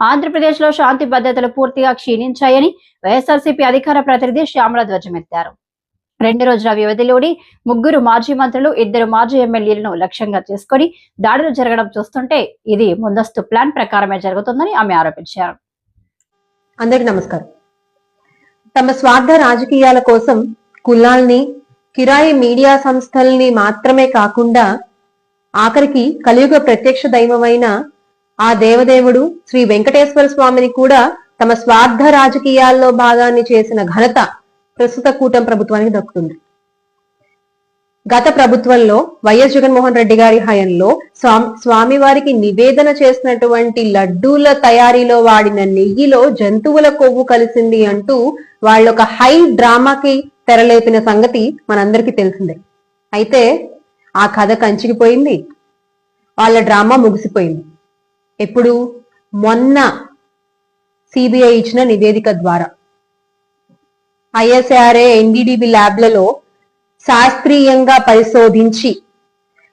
ఆంధ్రప్రదేశ్లో శాంతి భద్రతలు పూర్తిగా క్షీణించాయని వైఎస్ఆర్సీపీ అధికార ప్రతినిధి శ్యామల ధ్వజమెత్తారు. రెండు రోజుల వ్యవధిలోని ముగ్గురు మాజీ మంత్రులు ఇద్దరు మాజీ ఎమ్మెల్యేలను లక్ష్యంగా చేసుకుని దాడులు జరగడం చూస్తుంటే ఇది ముందస్తు ప్లాన్ ప్రకారమే జరుగుతుందని ఆమె ఆరోపించారు. అందరికి నమస్కారం. తమ స్వార్థ రాజకీయాల కోసం కులాల్ని కిరాయి మీడియా సంస్థల్ని మాత్రమే కాకుండా ఆఖరికి కలియుగ ప్రత్యక్ష దైవమైన ఆ దేవదేవుడు శ్రీ వెంకటేశ్వర స్వామిని కూడా తమ స్వార్థ రాజకీయాల్లో భాగాన్ని చేసిన ఘనత ప్రస్తుత కూటమి ప్రభుత్వానికి దక్కుతుంది. గత ప్రభుత్వంలో వైఎస్ జగన్మోహన్ రెడ్డి గారి హయంలో స్వామి స్వామివారికి నివేదన చేసినటువంటి లడ్డూల తయారీలో వాడిన నెయ్యిలో జంతువుల కొవ్వు కలిసింది అంటూ వాళ్ళొక హై డ్రామాకి తెరలేపిన సంగతి మనందరికీ తెలిసిందే. అయితే ఆ కథ కంచికిపోయింది వాళ్ళ డ్రామా ముగిసిపోయింది. ఎప్పుడు? మొన్న సిబిఐ ఇచ్చిన నివేదిక ద్వారా. ఐఎస్ఆర్ఏ ఎన్డిడిబి ల్యాబ్లలో శాస్త్రీయంగా పరిశోధించి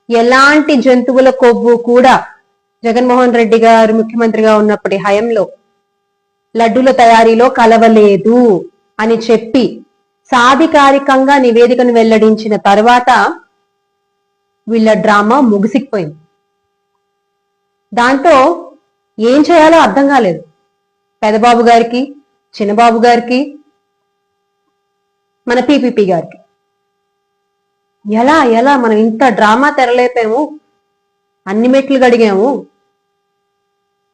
ఎలాంటి జంతువుల కొవ్వు కూడా జగన్మోహన్ రెడ్డి గారు ముఖ్యమంత్రిగా ఉన్నప్పటి హయంలో లడ్డూల తయారీలో కలవలేదు అని చెప్పి సాధికారికంగా నివేదికను వెల్లడించిన తర్వాత వీళ్ళ డ్రామా ముగిసిపోయింది. దాంతో ఏం చేయాలో అర్థం కాలేదు. పెదబాబు గారికి చిన్నబాబు గారికి మన పీపీపీ గారికి. ఎలా ఎలా మనం ఇంత డ్రామా తెరలేపాము? అన్ని మెట్లు కడిగాము.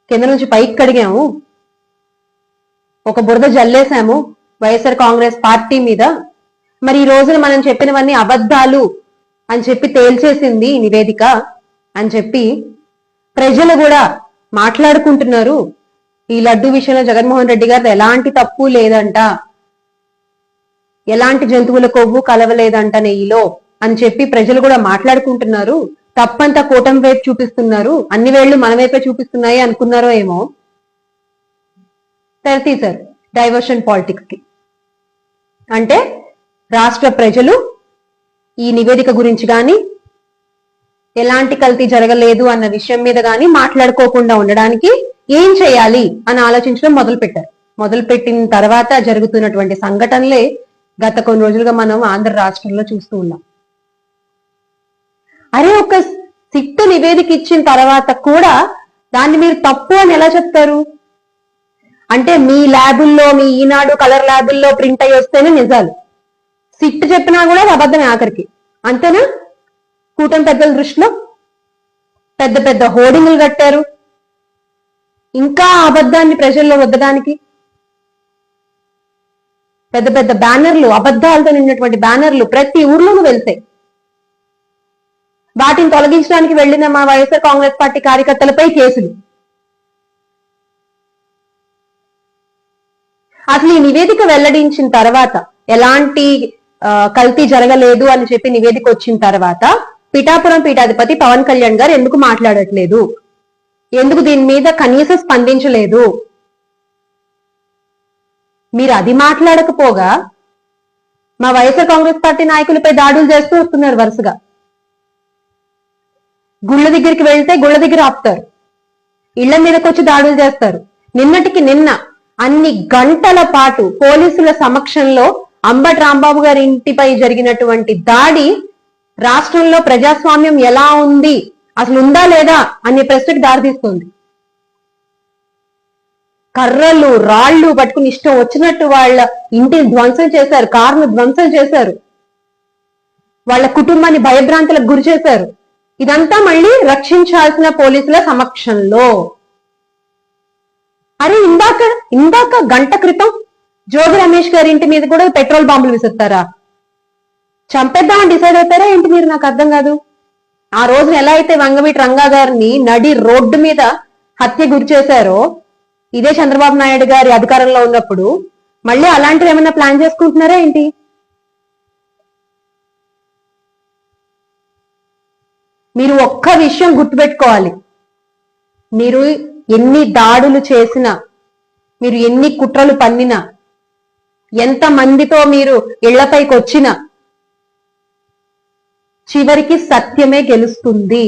కింద నుంచి పైకి కడిగాము. ఒక బురద జల్లేసాము వైఎస్ఆర్ కాంగ్రెస్ పార్టీ మీద. మరి ఈ రోజున మనం చెప్పినవన్నీ అబద్ధాలు అని చెప్పి తేల్చేసింది నివేదిక అని చెప్పి ప్రజలు కూడా మాట్లాడుకుంటున్నారు. ఈ లడ్డు విషయంలో జగన్మోహన్ రెడ్డి గారు ఎలాంటి తప్పు లేదంట. ఎలాంటి జంతువుల కొవ్వు కలవలేదంట నెయ్యిలో అని చెప్పి ప్రజలు కూడా మాట్లాడుకుంటున్నారు. తప్పంతా కూటమి వైపు చూపిస్తున్నారు. అన్ని వేళ్ళు మన వైపే చూపిస్తున్నాయి అనుకున్నారో ఏమో. తెరతీశారు డైవర్షన్ పాలిటిక్స్కి అంటే రాష్ట్ర ప్రజలు ఈ నివేదిక గురించి కానీ ఎలాంటి కల్తీ జరగలేదు అన్న విషయం మీద కానీ మాట్లాడుకోకుండా ఉండడానికి ఏం చేయాలి అని ఆలోచించడం మొదలు పెట్టారు మొదలు పెట్టిన తర్వాత జరుగుతున్నటువంటి సంఘటనలే గత కొన్ని రోజులుగా మనం ఆంధ్ర రాష్ట్రంలో చూస్తూ ఉన్నాం. అరే ఒక సిట్టు నివేదిక ఇచ్చిన తర్వాత కూడా దాన్ని మీరు తప్పు అని ఎలా చెప్తారు? అంటే మీ ల్యాబుల్లో మీ ఈనాడు కలర్ ల్యాబుల్లో ప్రింట్ అయ్యి వస్తేనే నిజాలు. సిట్ చెప్పినా కూడా అబద్ధమే ఆఖరికి. అంతేనా? కూటమి పెద్దల దృష్టిలో పెద్ద పెద్ద హోర్డింగులు కట్టారు. ఇంకా ఆ అబద్ధాన్ని ప్రజల్లో వద్దడానికి పెద్ద పెద్ద బ్యానర్లు అబద్ధాలతో నిండినటువంటి బ్యానర్లు ప్రతి ఊర్లోనూ వెళ్తాయి. వాటిని తొలగించడానికి వెళ్ళిన మా వైఎస్ఆర్ కాంగ్రెస్ పార్టీ కార్యకర్తలపై కేసులు. అసలు ఈ నివేదిక వెల్లడించిన తర్వాత ఎలాంటి కల్తీ జరగలేదు అని చెప్పి నివేదిక వచ్చిన తర్వాత పిఠాపురం పీఠాధిపతి పవన్ కళ్యాణ్ గారు ఎందుకు మాట్లాడట్లేదు? ఎందుకు దీని మీద కనీసం స్పందించలేదు? మీరు అది మాట్లాడకపోగా మా వైఎస్ఆర్ కాంగ్రెస్ పార్టీ నాయకులపై దాడులు చేస్తూ వస్తున్నారు వరుసగా. గుళ్ళ దగ్గరికి వెళ్తే గుళ్ళ దగ్గర ఆపుతారు. ఇళ్ళ మీదకి వచ్చి దాడులు చేస్తారు. నిన్నటికి నిన్న అన్ని గంటల పాటు పోలీసుల సమక్షంలో అంబటి రాంబాబు గారి ఇంటిపై జరిగినటువంటి దాడి రాష్ట్రంలో ప్రజాస్వామ్యం ఎలా ఉంది? అసలు ఉందా లేదా అనే ప్రశ్నకు దారితీస్తుంది కర్రలు రాళ్ళు పట్టుకుని ఇష్టం వచ్చినట్టు వాళ్ళ ఇంటిని ధ్వంసం చేశారు కారును ధ్వంసం చేశారు. వాళ్ళ కుటుంబాన్ని భయభ్రాంతులకు గురి చేశారు. ఇదంతా మళ్ళీ రక్షించాల్సిన పోలీసుల సమక్షంలో. అరే ఇందాక ఇందాక గంట క్రితం జోగి రమేష్ గారి ఇంటి మీద కూడా పెట్రోల్ బాంబులు విసురుతారా? చంపేద్దామని డిసైడ్ అవుతారా ఏంటి మీరు? నాకు అర్థం కాదు. ఆ రోజున ఎలా అయితే వంగవీటి రంగా గారిని నడి రోడ్డు మీద హత్య గురి చేశారో ఇదే చంద్రబాబు నాయుడు గారి అధికారంలో ఉన్నప్పుడు మళ్ళీ అలాంటివి ఏమైనా ప్లాన్ చేసుకుంటున్నారా ఏంటి? మీరు ఒక్క విషయం గుర్తుపెట్టుకోవాలి. మీరు ఎన్ని దాడులు చేసినా మీరు ఎన్ని కుట్రలు పన్నినా ఎంత మందితో మీరు ఇళ్ళపైకి వచ్చినా చివరికి సత్యమే గెలుస్తుంది.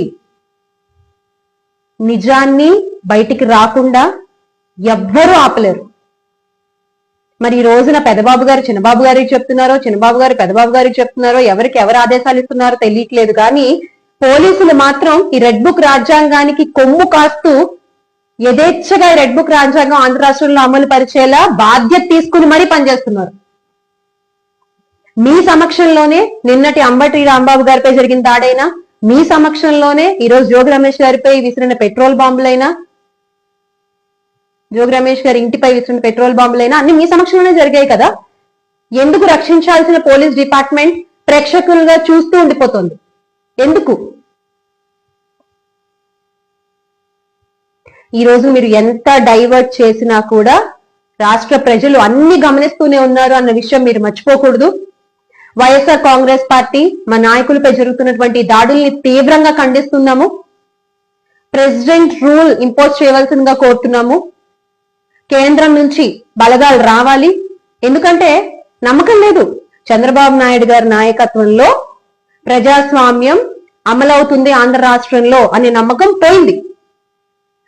నిజాన్ని బయటికి రాకుండా ఎవ్వరూ ఆపలేరు. మరి ఈ రోజున పెదబాబు గారు చిన్నబాబు గారికి చెప్తున్నారో చిన్నబాబు గారు పెదబాబు గారికి చెప్తున్నారో ఎవరికి ఎవరు ఆదేశాలు ఇస్తున్నారో తెలియట్లేదు. కానీ పోలీసులు మాత్రం ఈ రెడ్ బుక్ రాజ్యాంగానికి కొమ్ము కాస్తూ యథేచ్ఛగా రెడ్ బుక్ రాజ్యాంగం ఆంధ్ర రాష్ట్రంలో అమలు పరిచేలా బాధ్యత తీసుకుని మరీ పనిచేస్తున్నారు. మీ సమక్షంలోనే నిన్నటి అంబటి రాంబాబు గారిపై జరిగిన దాడైనా మీ సమక్షంలోనే ఈ రోజు జోగి రమేష్ గారిపై విసిరిన పెట్రోల్ బాంబులైనా జోగి రమేష్ గారి ఇంటిపై విసిరిన పెట్రోల్ బాంబులైనా అన్ని మీ సమక్షంలోనే జరిగాయి కదా. ఎందుకు రక్షించాల్సిన పోలీస్ డిపార్ట్మెంట్ ప్రేక్షకులుగా చూస్తూ ఉండిపోతుంది? ఎందుకు? ఈ రోజు మీరు ఎంత డైవర్ట్ చేసినా కూడా రాష్ట్ర ప్రజలు అన్ని గమనిస్తూనే ఉన్నారు అన్న విషయం మీరు మర్చిపోకూడదు. వైఎస్ఆర్ కాంగ్రెస్ పార్టీ మా నాయకులపై జరుగుతున్నటువంటి దాడుల్ని తీవ్రంగా ఖండిస్తున్నాము. ప్రెసిడెంట్ రూల్ ఇంపోజ్ చేయవలసిందిగా కోరుతున్నాము. కేంద్రం నుంచి బలగాలు రావాలి. ఎందుకంటే నమ్మకం లేదు. చంద్రబాబు నాయుడు గారి నాయకత్వంలో ప్రజాస్వామ్యం అమలవుతుంది ఆంధ్ర రాష్ట్రంలో అనే నమ్మకం పోయింది.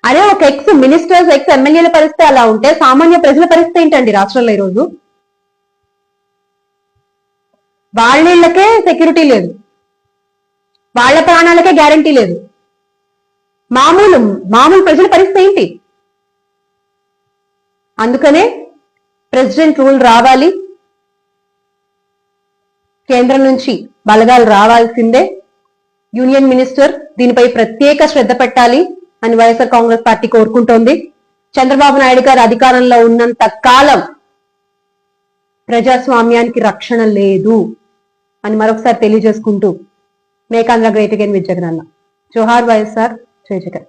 అదే ఒక ఎక్స్ మినిస్టర్స్ ఎక్స్ ఎమ్మెల్యేల పరిస్థితి అలా ఉంటే సామాన్య ప్రజల పరిస్థితి ఏంటండి రాష్ట్రంలో ఈరోజు? వాళ్ళకే సెక్యూరిటీ లేదు. వాళ్ళ ప్రాణాలకే గ్యారంటీ లేదు. మామూలు మామూలు ప్రజల పరిస్థితి ఏంటి? అందుకనే ప్రెసిడెంట్ రూల్ రావాలి. కేంద్రం నుంచి బలగాలు రావాల్సిందే. యూనియన్ మినిస్టర్ దీనిపై ప్రత్యేక శ్రద్ధ పెట్టాలి అని వైఎస్ఆర్ కాంగ్రెస్ పార్టీ కోరుకుంటోంది. చంద్రబాబు నాయుడు గారు అధికారంలో ఉన్నంత కాలం ప్రజాస్వామ్యానికి రక్షణ లేదు. అని మరొకసారి తెలియజేసుకుంటూ మేకాంధ్ర గ్రేట్ అగైన్ విత్ జగనన్న జోహార్ వైఎస్ఆర్ జై జగన్